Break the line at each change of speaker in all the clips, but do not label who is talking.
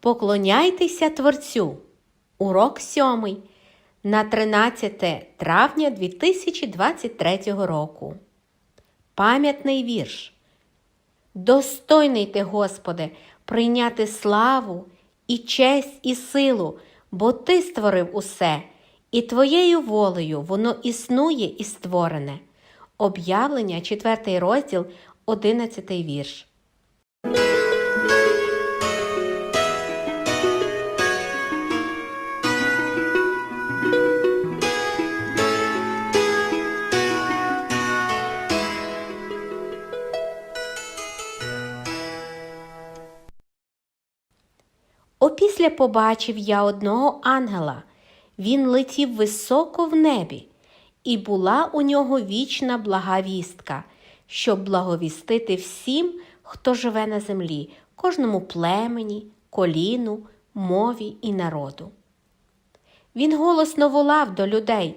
Поклоняйтеся Творцю. Урок сьомий на 13 травня 2023 року. Пам'ятний вірш. Достойний ти, Господи, прийняти славу і честь і силу, бо Ти створив усе, і Твоєю волею воно існує і створене. Об'явлення, 4 розділ, 11 вірш. Опісля побачив я одного ангела. Він летів високо в небі, і була у нього вічна блага вістка, щоб благовістити всім, хто живе на землі, кожному племені, коліну, мові і народу. Він голосно волав до людей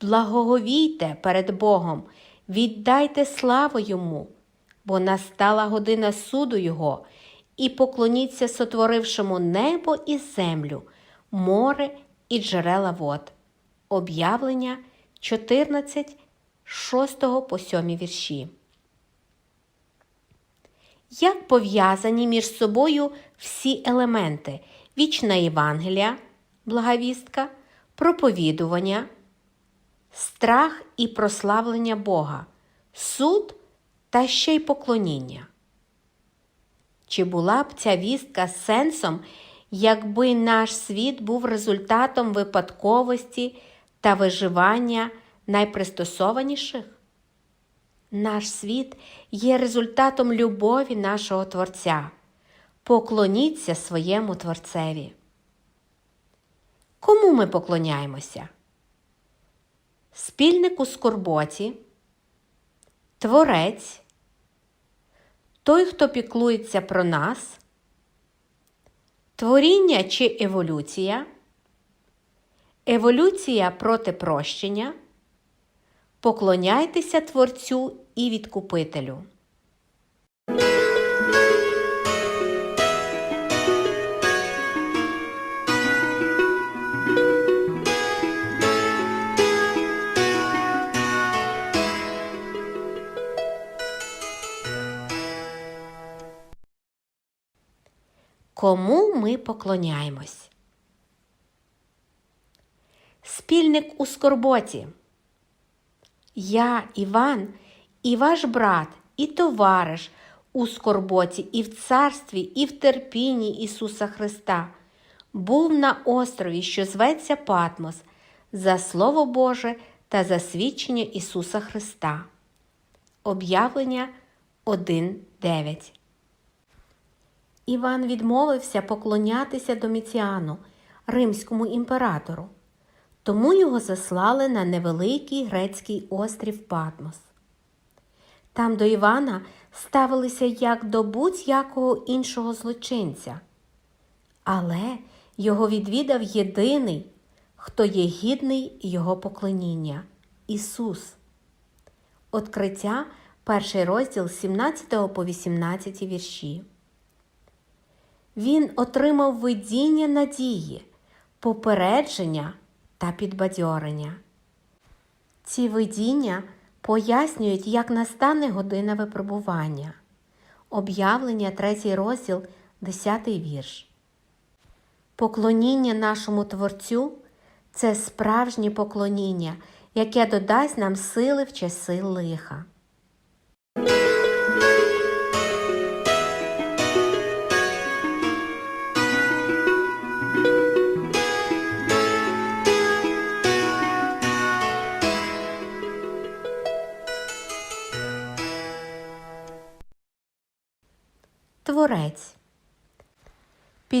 Благоговійте перед Богом, віддайте славу йому, бо настала година суду Його, і поклоніться сотворившому небо і землю, море і джерела вод. Об'явлення 14, 6 по 7 вірші. Як пов'язані між собою всі елементи вічна Євангелія, благовістка, проповідування, страх і прославлення Бога, суд та ще й поклоніння? Чи була б ця вістка сенсом, якби наш світ був результатом випадковості та виживання найпристосованіших? Наш світ є результатом любові нашого Творця. Поклоніться своєму Творцеві. Кому ми поклоняємося? Спільнику скорботі, Творець, той, хто піклується про нас, творіння чи еволюція, еволюція проти прощення, поклоняйтеся Творцю і Відкупителю. Кому ми поклоняємось? Спільник у скорботі. Я, Іван, і ваш брат, і товариш у скорботі, і в царстві, і в терпінні Ісуса Христа, був на острові, що зветься Патмос, за Слово Боже та за свідчення Ісуса Христа. Об'явлення 1.9 Іван відмовився поклонятися Доміціану, римському імператору, тому його заслали на невеликий грецький острів Патмос. Там до Івана ставилися як до будь-якого іншого злочинця, але його відвідав єдиний, хто є гідний його поклоніння Ісус. Откриття, перший розділ 17 по 18 вірші. Він отримав видіння надії, попередження та підбадьорення. Ці видіння пояснюють, як настане година випробування. Об'явлення 3 розділ, 10 вірш. Поклоніння нашому Творцю це справжнє поклоніння, яке додасть нам сили в часи лиха.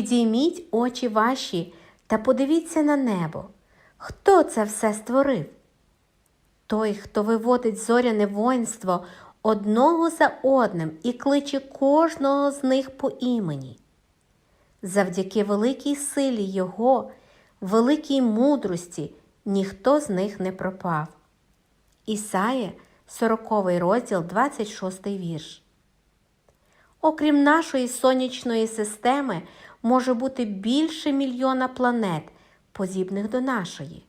Підійміть очі ваші та подивіться на небо. Хто це все створив? Той, хто виводить зоряне воїнство одного за одним і кличе кожного з них по імені. Завдяки великій силі Його, великій мудрості, ніхто з них не пропав. Ісая, 40 розділ, 26 вірш. Окрім нашої сонячної системи, може бути більше мільйона планет, подібних до нашої.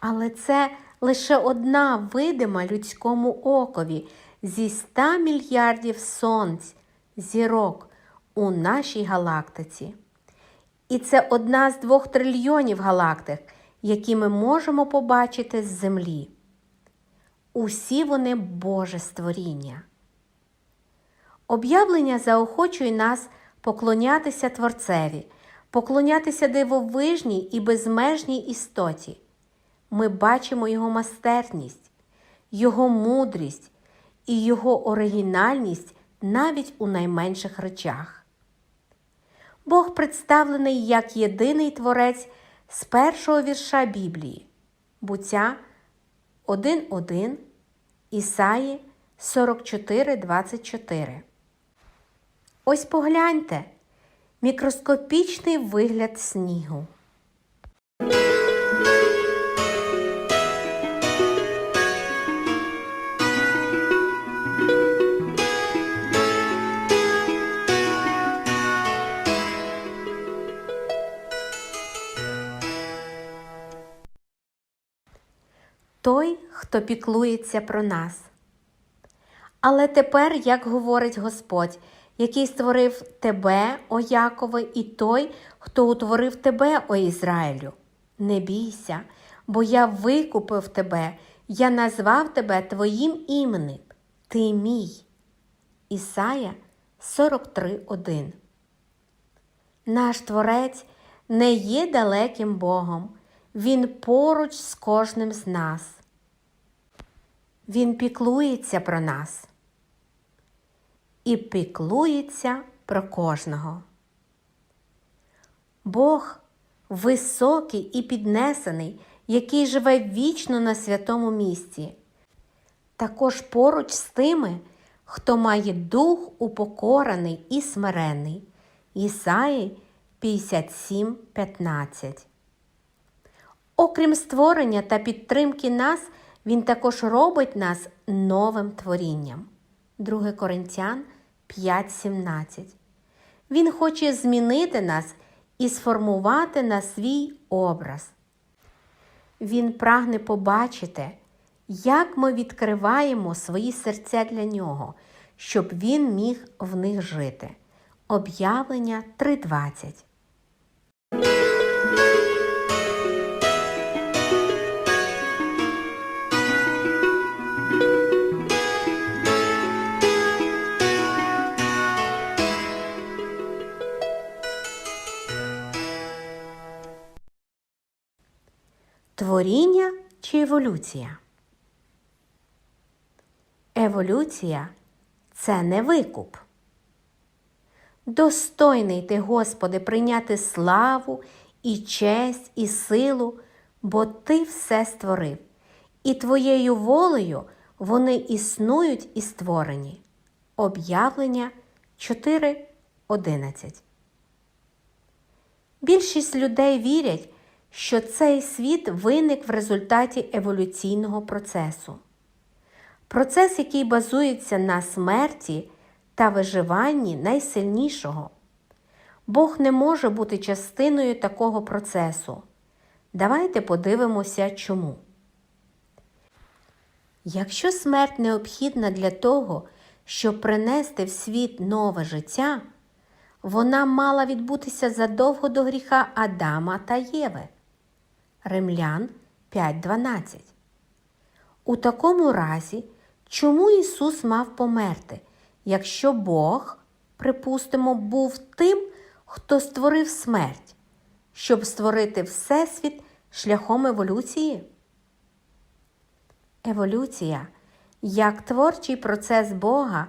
Але це лише одна видима людському окові зі 100 мільярдів сонць, зірок у нашій галактиці. І це одна з двох трильйонів галактик, які ми можемо побачити з Землі. Усі вони Боже створіння. Об'явлення заохочує нас поклонятися Творцеві, поклонятися дивовижній і безмежній істоті. Ми бачимо Його майстерність, Його мудрість і Його оригінальність навіть у найменших речах. Бог представлений як єдиний творець з першого вірша Біблії, буття 1.1, Ісаї 44.24. Ось погляньте мікроскопічний вигляд снігу. Той, хто піклується про нас. Але тепер, як говорить Господь, який створив тебе, о Якове, і той, хто утворив тебе, о Ізраїлю. Не бійся, бо я викупив тебе, я назвав тебе твоїм іменем. Ти мій. Ісая 43.1 Наш Творець не є далеким Богом, Він поруч з кожним з нас. Він піклується про нас і піклується про кожного. Бог високий і піднесений, який живе вічно на святому місці, також поруч з тими, хто має дух упокорений і смирений. Ісаї 57.15 Окрім створення та підтримки нас, Він також робить нас новим творінням. 2 Коринтян 5.17 Він хоче змінити нас і сформувати на свій образ. Він прагне побачити, як ми відкриваємо свої серця для нього, щоб він міг в них жити. Об'явлення 3.20 Творіння чи еволюція? Еволюція це не викуп. Достойний ти, Господи, прийняти славу і честь, і силу, бо Ти все створив, і Твоєю волею вони існують і створені. Об'явлення 4.11 Більшість людей вірять, що цей світ виник в результаті еволюційного процесу. Процес, який базується на смерті та виживанні найсильнішого. Бог не може бути частиною такого процесу. Давайте подивимося, чому. Якщо смерть необхідна для того, щоб принести в світ нове життя, вона мала відбутися задовго до гріха Адама та Єви. Римлян 5.12. У такому разі, чому Ісус мав померти, якщо Бог, припустимо, був тим, хто створив смерть, щоб створити Всесвіт шляхом еволюції? Еволюція, як творчий процес Бога,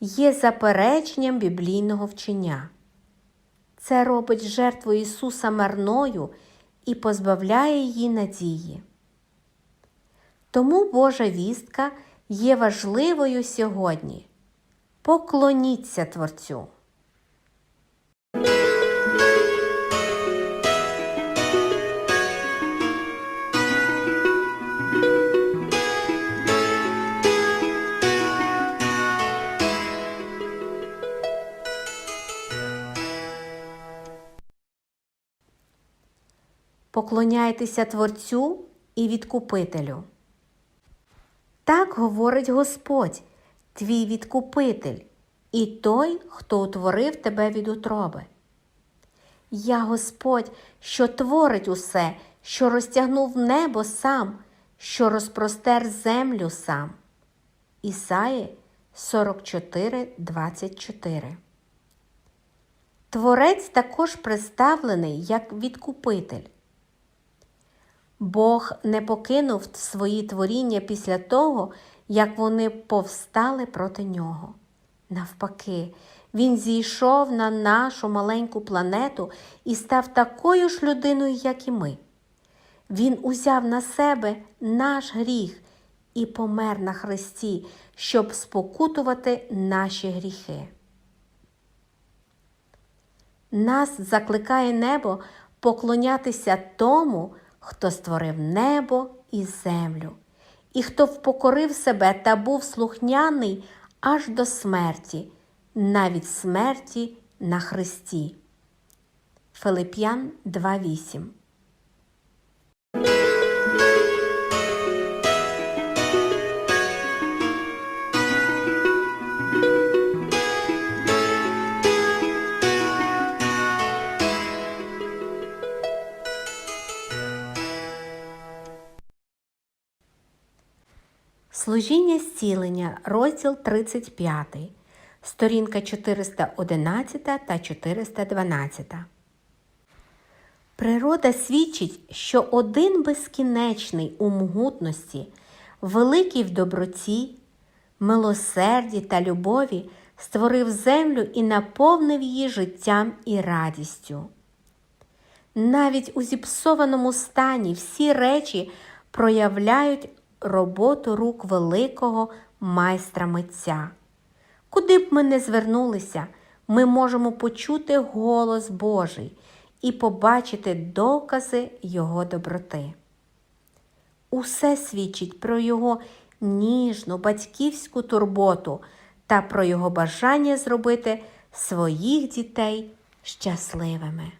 є запереченням біблійного вчення. Це робить жертву Ісуса марною і позбавляє її надії. Тому Божа вістка є важливою сьогодні. Поклоніться Творцю. Поклоняйтеся Творцю і Відкупителю. Так говорить Господь, твій відкупитель, і той, хто утворив тебе від утроби. Я Господь, що творить усе, що розтягнув небо сам, що розпростер землю сам. Ісаї 44, 24 Творець також представлений як відкупитель. Бог не покинув свої творіння після того, як вони повстали проти нього. Навпаки, він зійшов на нашу маленьку планету і став такою ж людиною, як і ми. Він узяв на себе наш гріх і помер на хресті, щоб спокутувати наші гріхи. Нас закликає небо поклонятися тому, хто створив небо і землю, і хто впокорив себе та був слухняний аж до смерті, навіть смерті на Христі. Филип'ян 2.8 Служіння зцілення, розділ 35, сторінка 411 та 412. Природа свідчить, що один безкінечний у могутності, великий в доброті, милосерді та любові створив землю і наповнив її життям і радістю. Навіть у зіпсованому стані всі речі проявляють роботу рук великого майстра митця. Куди б ми не звернулися, ми можемо почути голос Божий і побачити докази Його доброти. Усе свідчить про Його ніжну батьківську турботу та про Його бажання зробити своїх дітей щасливими.